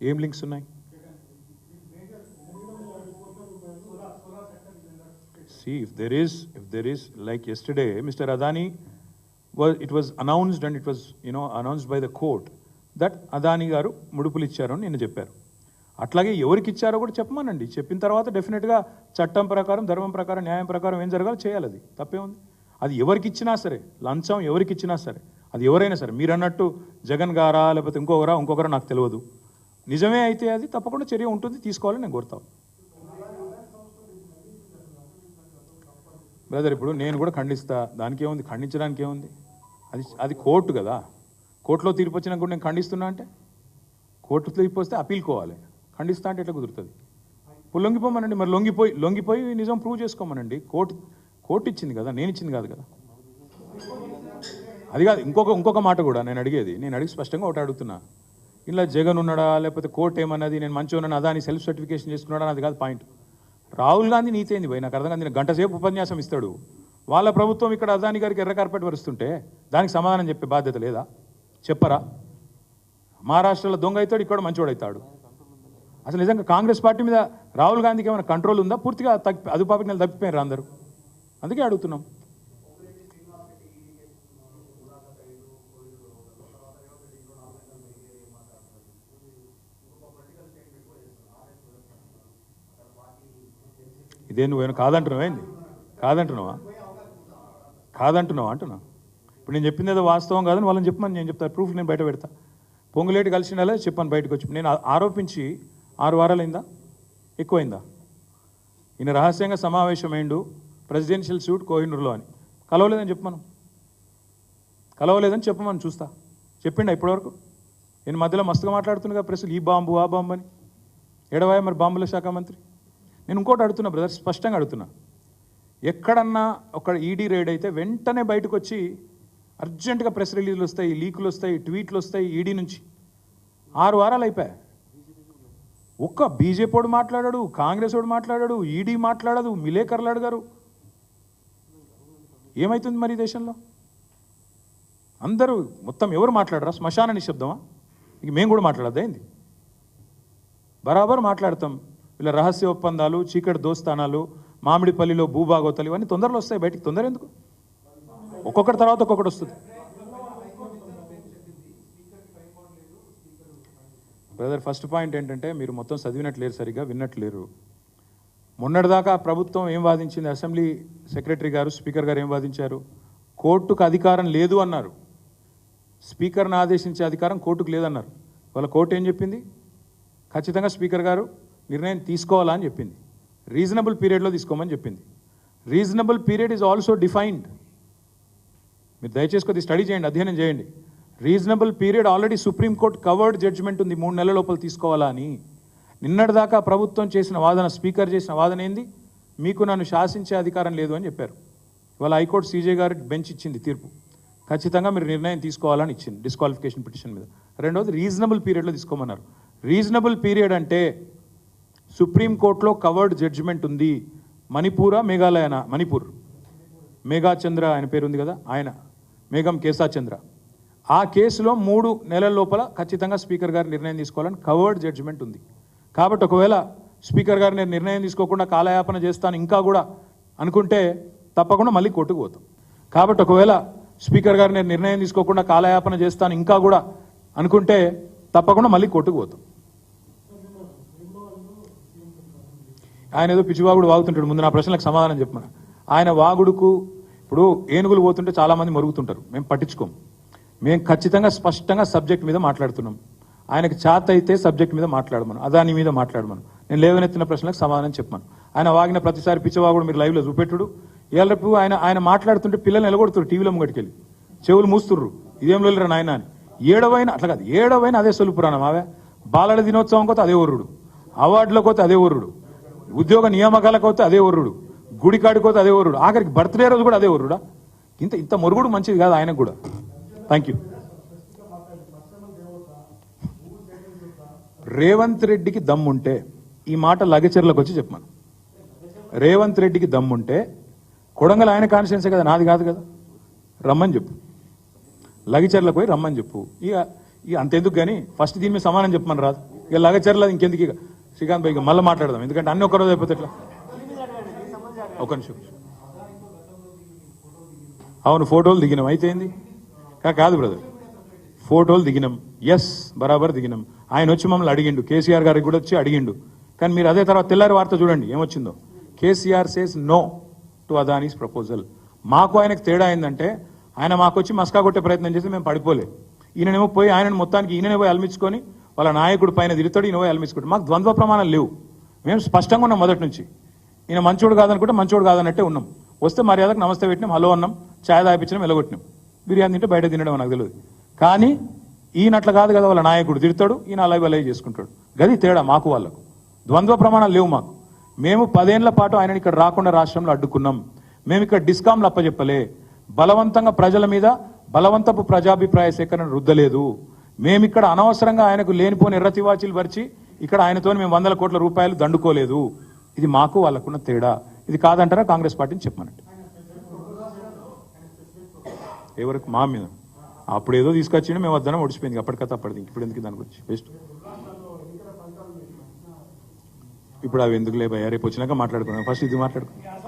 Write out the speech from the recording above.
ఏం లింక్స్ ఉన్నాయి? See, if there is, if there is, like yesterday, Mr. Adani was, it was announced and it was, you know, announced by the court that Adani గారు ముడుపులు ఇచ్చారు అని నిన్న చెప్పారు అట్లాగే ఎవరికి ఇచ్చారో కూడా చెప్పమనండి. చెప్పిన తర్వాత డెఫినెట్గా చట్టం ప్రకారం ధర్మం ప్రకారం న్యాయం ప్రకారం ఏం జరగాలో చేయాలి అది. తప్పే ఉంది అది ఎవరికి ఇచ్చినా సరే లంచం ఎవరికి ఇచ్చినా సరే అది ఎవరైనా సరే మీరు అన్నట్టు జగన్ గారా లేకపోతే ఇంకొకరా ఇంకొకరా నాకు తెలియదు. నిజమే అయితే అది తప్పకుండా చర్య ఉంటుంది తీసుకోవాలని నేను కోరుతాను బ్రదర్ ఇప్పుడు నేను కూడా ఖండిస్తా దానికి ఏముంది ఖండించడానికి ఏముంది అది అది కోర్టు కదా. కోర్టులో తీర్పు వచ్చినా కూడా నేను ఖండిస్తున్నా అంటే? కోర్టు తీర్పు వస్తే అప్పీల్కోవాలి ఖండిస్తా అంటే ఎట్లా కుదురుతుంది? ఇప్పుడు లొంగిపోమనండి మరి లొంగిపోయి లొంగిపోయి నిజం ప్రూవ్ చేసుకోమనండి. కోర్టు కోర్టు ఇచ్చింది కదా నేను ఇచ్చింది కాదు కదా. అది కాదు ఇంకొక ఇంకొక మాట కూడా నేను అడిగేది. నేను అడిగి స్పష్టంగా ఒకటి అడుగుతున్నా. ఇలా జగన్ ఉన్నాడా లేకపోతే కోర్టు ఏమన్నది నేను మంచిగా ఉన్నాను అదా అని సెల్ఫ్ సర్టిఫికేషన్ చేసుకున్నాడా అది కాదు పాయింట్ రాహుల్ గాంధీ నీతేంది పోయి నాకు అర్థం కాదు నేను గంట సేపు ఉపన్యాసం ఇస్తాడు. వాళ్ళ ప్రభుత్వం ఇక్కడ అదాని గారికి ఎర్ర కార్పెట్ వరుస్తుంటే దానికి సమాధానం చెప్పే బాధ్యత లేదా? చెప్పరా? మహారాష్ట్రలో దొంగ అవుతాడు ఇక్కడ మంచివాడు అవుతాడు. అసలు నిజంగా కాంగ్రెస్ పార్టీ మీద రాహుల్ గాంధీకి ఏమైనా కంట్రోల్ ఉందా? పూర్తిగా తప్పి అదుపాపి నెల తప్పిపోయారు అందరూ? అందుకే అడుగుతున్నాం. ఇదే నువ్వేమైనా కాదంటున్నావు ఏంది? కాదంటున్నావా? కాదంటున్నావా అంటున్నా ఇప్పుడు నేను చెప్పింది ఏదో వాస్తవం కాదని వాళ్ళని చెప్పమని నేను చెప్తాను ప్రూఫ్ నేను బయట పెడతా. పొంగులేటి కలిసినలా చెప్పాను బయటకు వచ్చి. నేను ఆరోపించి ఆరు వారాలైందా? ఎక్కువైందా? ఈయన రహస్యంగా సమావేశమైండు. ప్రెసిడెన్షియల్ సూట్ కోహినూరులో అని. కలవలేదని చెప్పమను. కలవలేదని చెప్పమని చూస్తా. చెప్పిండా ఇప్పటివరకు? నేను మధ్యలో మస్తుగా మాట్లాడుతున్నా ప్రెస్లు. ఈ బాంబు ఆ బాంబు అని. ఎడవాయ మరి బాంబుల శాఖ మంత్రి? నేను ఇంకోటి అడుగుతున్నా బ్రదర్ స్పష్టంగా అడుగుతున్నా. ఎక్కడన్నా ఒక ఈడీ రైడ్ అయితే వెంటనే బయటకు వచ్చి అర్జెంటుగా ప్రెస్ రిలీజ్లు వస్తాయి లీకులు వస్తాయి ట్వీట్లు వస్తాయి ఈడీ నుంచి. ఆరు వారాలు అయిపోయాయి ఒక్క బీజేపీ మాట్లాడాడు కాంగ్రెస్ వాడు మాట్లాడాడు ఈడీ మాట్లాడదు మిలేకర్లు అడిగారు. ఏమవుతుంది మరి ఈ దేశంలో? అందరూ మొత్తం ఎవరు మాట్లాడరా? శ్మశాన నిశ్శబ్దమా? ఇంక మేము కూడా మాట్లాడద్దా ఏంది? బరాబర్ మాట్లాడతాం. వీళ్ళ రహస్య ఒప్పందాలు చీకటి దోస్తానాలు మామిడిపల్లిలో భూభాగోతలు ఇవన్నీ తొందరలో వస్తాయి బయటికి. తొందర ఎందుకు? ఒక్కొక్కటి తర్వాత ఒక్కొక్కటి వస్తుంది. బ్రదర్ ఫస్ట్ పాయింట్ ఏంటంటే మీరు మొత్తం చదివినట్లేరు సరిగ్గా విన్నట్లేరు. మొన్నటిదాకా ప్రభుత్వం ఏం వాదించింది? అసెంబ్లీ సెక్రటరీ గారు స్పీకర్ గారు ఏం వాదించారు? కోర్టుకు అధికారం లేదు అన్నారు. స్పీకర్ను ఆదేశించే అధికారం కోర్టుకు లేదన్నారు. వాళ్ళ కోర్టు ఏం చెప్పింది? ఖచ్చితంగా స్పీకర్ గారు నిర్ణయం తీసుకోవాలా అని చెప్పింది. రీజనబుల్ పీరియడ్లో తీసుకోమని చెప్పింది. Reasonable period is also defined మీరు దయచేసి కొద్ది స్టడీ చేయండి అధ్యయనం చేయండి. Reasonable period already Supreme Court covered judgment ఉంది మూడు నెలల లోపల తీసుకోవాలా అని. నిన్నటిదాకా ప్రభుత్వం చేసిన వాదన స్పీకర్ చేసిన వాదన ఏంది? మీకు నన్ను శాసించే అధికారం లేదు అని చెప్పారు. ఇవాళ హైకోర్టు సీజే గారు బెంచ్ ఇచ్చింది తీర్పు. ఖచ్చితంగా మీరు నిర్ణయం తీసుకోవాలని ఇచ్చింది డిస్క్వాలిఫికేషన్ పిటిషన్ మీద. రెండవది రీజనబుల్ పీరియడ్లో తీసుకోమన్నారు. రీజనబుల్ పీరియడ్ అంటే సుప్రీంకోర్టులో కవర్డ్ జడ్జిమెంట్ ఉంది. మణిపూరా మేఘాలయన? మణిపూర్. మేఘాచంద్ర ఆయన పేరు ఉంది కదా ఆయన. మేఘం కేశాచంద్ర. ఆ కేసులో మూడు నెలల లోపల ఖచ్చితంగా స్పీకర్ గారు నిర్ణయం తీసుకోవాలని కవర్డ్ జడ్జిమెంట్ ఉంది. కాబట్టి ఒకవేళ స్పీకర్ గారు నేను నిర్ణయం తీసుకోకుండా కాలయాపన చేస్తాను ఇంకా కూడా అనుకుంటే తప్పకుండా మళ్ళీ కోర్టుకు పోతాం. కాబట్టి ఒకవేళ స్పీకర్ గారు నేను నిర్ణయం తీసుకోకుండా కాలయాపన చేస్తాను ఇంకా కూడా అనుకుంటే తప్పకుండా మళ్ళీ కోర్టుకు పోతాం. ఆయన ఏదో పిచ్చివాగుడు వాగుతుంటాడు. ముందు నా ప్రశ్నలకు సమాధానం చెప్పమని ఆయన వాగుడుకు ఇప్పుడు ఏనుగులు పోతుంటే చాలామంది మరుగుతుంటారు. మేము పట్టించుకోం. మేము ఖచ్చితంగా స్పష్టంగా సబ్జెక్ట్ మీద మాట్లాడుతున్నాం. ఆయనకు చాత అయితే సబ్జెక్ట్ మీద మాట్లాడమను. అదాని మీద మాట్లాడమను. నేను లేవనెత్తిన ప్రశ్నలకు సమాధానం చెప్పాను ఆయన వాగిన ప్రతిసారి పిచ్చివాగుడు మీరు లైవ్లో చూపెట్టుడు. ఇవాళ ఆయన ఆయన మాట్లాడుతుంటే పిల్లలు నిలగొడుతున్నారు టీవీలో ముంగటికెళ్ళి. చెవులు మూస్తుర్రు. ఇదేం లేరు నాయన అని. ఏడవైన అట్లా కాదు. ఏడవైన అదే సొలుపురాణం పురాణం బాలల దినోత్సవం కోతే అదే ఊరుడు అవార్డుల పోతే అదే ఊరుడు ఉద్యోగ నియామకాలకు పోతే అదే ఒర్రుడు. గుడి కాడికి పోతే అదే ఒర్రుడు. ఆఖరికి బర్త్డే రోజు కూడా అదే ఒర్రుడా? ఇంత ఇంత మురుగుడు మంచిది కాదు ఆయనకు కూడా. థ్యాంక్ యూ రేవంత్ రెడ్డికి దమ్ముంటే ఈ మాట లగచర్లకు వచ్చి చెప్పమను. రేవంత్ రెడ్డికి దమ్ముంటే కొడంగల్ ఆయన కాన్స్టిట్యున్సీ కదా నాది కాదు కదా. రమ్మని చెప్పు. లగచర్లకు పోయి రమ్మని చెప్పు. ఇక ఇక అంతెందుకు కానీ ఫస్ట్ దీని మీద సమానం చెప్పమని రాదు. ఇక లగచర్ల ఇంకెందుకు ఇక? శ్రీకాంత్ భాయ్ మళ్ళీ మాట్లాడదాం. ఎందుకంటే అన్ని ఒక్కరోజు అయిపోతే ఎట్లా? ఒక నిమిషం. అవును ఫోటోలు దిగినాం. అయితే ఏంది? కా- కాదు బ్రదర్ ఫోటోలు దిగినాం. ఎస్ బరాబర్ దిగినాం. ఆయన వచ్చి మమ్మల్ని అడిగిండు. కేసీఆర్ గారికి కూడా వచ్చి అడిగిండు. కానీ మీరు అదే తర్వాత తెల్లారి వార్త చూడండి ఏమొచ్చిందో. KCR says no to Adani's proposal మాకు ఆయనకు తేడా అయిందంటే ఆయన మాకు వచ్చి మస్కా కొట్టే ప్రయత్నం చేసి మేము పడిపోలే. ఈయననేమో పోయి ఆయనను మొత్తానికి ఈయననే పోయి అల్మించుకొని వాళ్ళ నాయకుడు పైన తిరుగుతాడు ఈయన పోయి మాకు ద్వంద్వ ప్రమాణాలు లేవు. మేము స్పష్టంగా ఉన్నాం మొదటి నుంచి. ఈయన మంచోడు కాదనుకుంటే మంచోడు కాదన్నట్టే ఉన్నాం. వస్తే మర్యాదకు నమస్తే పెట్టినాం హలో అన్నాం ఛాయ్ తాపించినాం వెళ్ళగొట్టినాం. బిర్యానీ తింటే బయట తినడం నాకు తెలియదు. కానీ ఈయనట్లా కాదు కదా వాళ్ళ నాయకుడు తిడతాడు ఈయన అలాగే అలాగే చేసుకుంటాడు. గది తేడా మాకు వాళ్ళకు. ద్వంద్వ ప్రమాణాలు లేవు మాకు. మేము పదేళ్ళ పాటు ఆయన ఇక్కడ రాకుండా రాష్ట్రంలో అడ్డుకున్నాం. మేము ఇక్కడ డిస్కాంలు అప్పచెప్పలే. బలవంతంగా ప్రజల మీద బలవంతపు ప్రజాభిప్రాయ సేకరణ రుద్దలేదు. మేము ఇక్కడ అనవసరంగా ఆయనకు లేనిపోని ఎర్రతివాచీలు పరిచి ఇక్కడ ఆయనతో మేము వందల కోట్ల రూపాయలు దండుకోలేదు. ఇది మాకు వాళ్ళకున్న తేడా. ఇది కాదంటారా కాంగ్రెస్ పార్టీని చెప్పమన్నట్టు ఎవరికి మా మీద? అప్పుడు ఏదో తీసుకొచ్చిండు మేము వద్దన ఒడిచిపోయింది అప్పటికత అప్పటిది. ఇప్పుడు ఎందుకు దాని గురించి బెస్ట్ ఇప్పుడు అవి ఎందుకు లేబోయా రేపు వచ్చినాక మాట్లాడుకున్నాం ఫస్ట్ ఇది మాట్లాడుకున్నాం